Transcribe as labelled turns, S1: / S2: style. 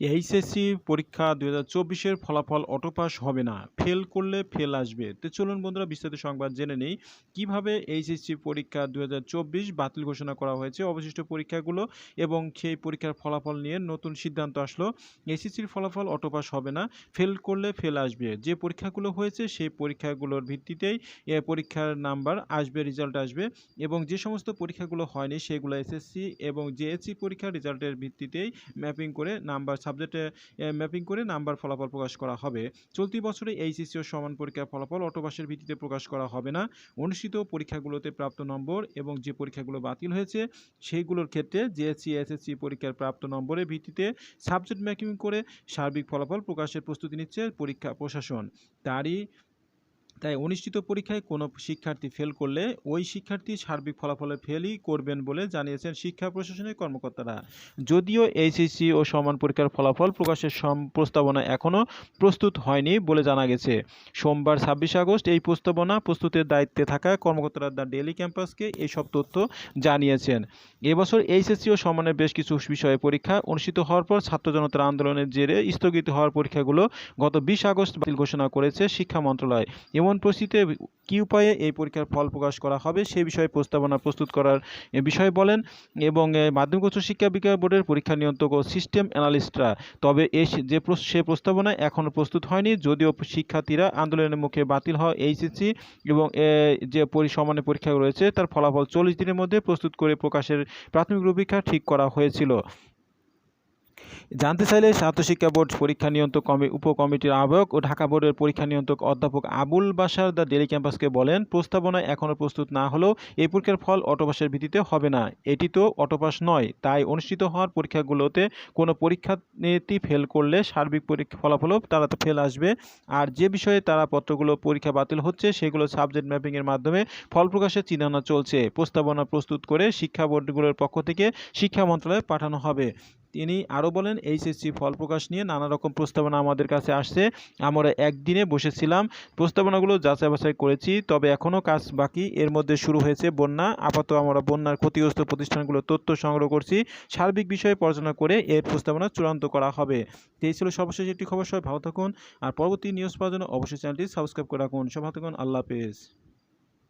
S1: HSC পরীক্ষা দু হাজার ফলাফল অটোপাস হবে না। ফেল করলে ফেল আসবে। তো চলুন বন্ধুরা, বিস্তারিত সংবাদ জেনে নেই। কীভাবে এইচএসসি পরীক্ষা দু হাজার চব্বিশ বাতিল ঘোষণা করা হয়েছে, অবশিষ্ট পরীক্ষাগুলো এবং সেই পরীক্ষার ফলাফল নিয়ে নতুন সিদ্ধান্ত আসলো। এইচএসসির ফলাফল অটোপাস হবে না। ফেল করলে ফেল আসবে। যে পরীক্ষাগুলো হয়েছে, সেই পরীক্ষাগুলোর ভিত্তিতেই পরীক্ষার নাম্বার আসবে রেজাল্ট আসবে এবং যে সমস্ত পরীক্ষাগুলো হয়নি, সেগুলো এসএসসি এবং জেএসসি পরীক্ষার রেজাল্টের ভিত্তিতেই ম্যাপিং করে নাম্বার সাবজেক্টে ম্যাপিং করে নাম্বার ফলাফল প্রকাশ করা হবে। চলতি বছরে এইচএসসি ও সমান পরীক্ষার ফলাফল অটোবাসের ভিত্তিতে প্রকাশ করা হবে না। অনুষ্ঠিত পরীক্ষাগুলোতে প্রাপ্ত নম্বর এবং যে পরীক্ষাগুলো বাতিল হয়েছে, সেইগুলোর ক্ষেত্রে জিএসসি, এসএসসি পরীক্ষার প্রাপ্ত নম্বরের ভিত্তিতে সাবজেক্ট ম্যাপিং করে সার্বিক ফলাফল প্রকাশের প্রস্তুতি নিচ্ছে পরীক্ষা প্রশাসন। তারই তাই অনুষ্ঠিত পরীক্ষায় কোনো শিক্ষার্থী ফেল করলে ওই শিক্ষার্থী সার্বিক ফলাফলে ফেলই করবেন বলে জানিয়েছেন শিক্ষা প্রশাসনের কর্মকর্তারা। যদিও এইচএসসি ও সমান পরীক্ষার ফলাফল প্রকাশের প্রস্তাবনা এখনও প্রস্তুত হয়নি বলে জানা গেছে। সোমবার ছাব্বিশে আগস্ট এই প্রস্তাবনা প্রস্তুতের দায়িত্বে থাকা কর্মকর্তারা দ্য ডেলি ক্যাম্পাসকে এইসব তথ্য জানিয়েছেন। এবছর এইচএসসি ও সমানের বেশ কিছু বিষয়ে পরীক্ষা অনুষ্ঠিত হওয়ার পর ছাত্র জনতার আন্দোলনের জেরে স্থগিত হওয়ার পরীক্ষাগুলো গত বিশ আগস্ট বাতিল ঘোষণা করেছে শিক্ষা মন্ত্রণালয়। এমন পরিস্থিতিতে কী উপায়ে এই পরীক্ষার ফল প্রকাশ করা হবে সে বিষয়ে প্রস্তাবনা প্রস্তুত করার বিষয়ে বলেন এবং মাধ্যমিক উচ্চ শিক্ষা বিজ্ঞান বোর্ডের পরীক্ষা নিয়ন্ত্রক ও সিস্টেম অ্যানালিস্টরা। তবে এই যে সে প্রস্তাবনা এখনও প্রস্তুত হয়নি, যদিও শিক্ষার্থীরা আন্দোলনের মুখে বাতিল হয় এইচএসসি এবং যে পরিসমানের পরীক্ষা রয়েছে, তার ফলাফল চল্লিশ দিনের মধ্যে প্রস্তুত করে প্রকাশের প্রাথমিক রূপরেখা ঠিক করা হয়েছিল। জানতে চাইলে ছাত্র শিক্ষা বোর্ড পরীক্ষা নিয়ন্ত্রক কমি, উপকমিটির আহ্বায়ক ও ঢাকা বোর্ডের পরীক্ষা নিয়ন্ত্রক অধ্যাপক আবুল বাসার দ্য ডেলি ক্যাম্পাসকে বলেন প্রস্তাবনা এখনও প্রস্তুত না হলেও এই পরীক্ষার ফল অটোপাসের ভিত্তিতে হবে না। এটি তো অটোপাস নয়, তাই অনুষ্ঠিত হওয়ার পরীক্ষাগুলোতে কোনো পরীক্ষার্থী ফেল করলে সার্বিক পরীক্ষা ফলাফলও তারা তো ফেল আসবে। আর যে বিষয়ে তারা পত্রগুলো পরীক্ষা বাতিল হচ্ছে, সেগুলো সাবজেক্ট ম্যাপিংয়ের মাধ্যমে ফল প্রকাশের চিন্তাভাবনা চলছে। প্রস্তাবনা প্রস্তুত করে শিক্ষা বোর্ডগুলোর পক্ষ থেকে শিক্ষা মন্ত্রণালয়ে পাঠানো হবে। তিনি আরও বলেন, এইচএসসি ফল প্রকাশ নিয়ে নানা রকম প্রস্তাবনা আমাদের কাছে আসছে। আমরা একদিনে বসেছিলাম, প্রস্তাবনাগুলো যাচাই বাছাই করেছি, তবে এখনও কাজ বাকি। এর মধ্যে শুরু হয়েছে বন্যা, আপাতত আমরা বন্যার ক্ষতিগ্রস্ত প্রতিষ্ঠানগুলোর তথ্য সংগ্রহ করছি, সার্বিক বিষয়ে পর্যালোচনা করে এর প্রস্তাবনা চূড়ান্ত করা হবে। এই ছিল সর্বশেষ একটি খবর, সবাই ভালো থাকুন, আর পরবর্তী নিউজ পাওয়ার জন্য অবশ্যই চ্যানেলটি সাবস্ক্রাইব করে রাখুন। সব থাকুন, আল্লাহ হাফেজ।